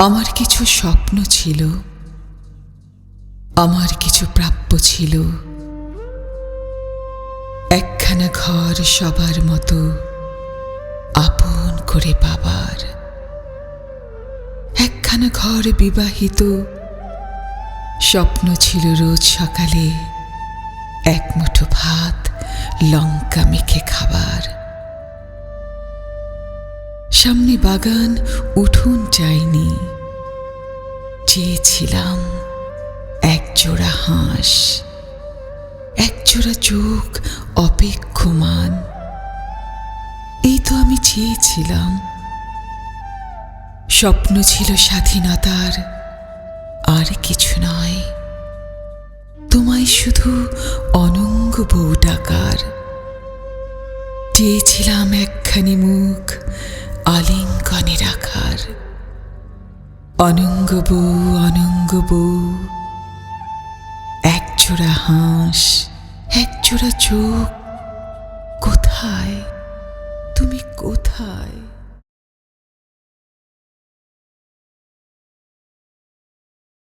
আমার কিছু স্বপ্ন ছিল। আমার কিছু প্রাপ্য ছিল। একখানা ঘর সবার মতো আপন করে পাবার। একখানা ঘর বিবাহিত। স্বপ্ন ছিল রোজ সকালে এক মুঠো ভাত, লঙ্কা মেখে খাবার। সামনে বাগান উঠুন চাইনি। চেয়েছিলাম এক জোড়া হাঁস এক জোড়া চোখ অপেক্ষমান। এই তো আমি চেয়েছিলাম। স্বপ্ন ছিল স্বাধীনতার, আর কিছু নয়। তোমায় শুধু অনঙ্গ বউ ডাকার চেয়েছিলাম একখানি মুখ আলিঙ্গনে রাখার অনঙ্গ বউ অনঙ্গ বউ এক জোড়া হাঁস এক জোড়া চোখ কোথায়?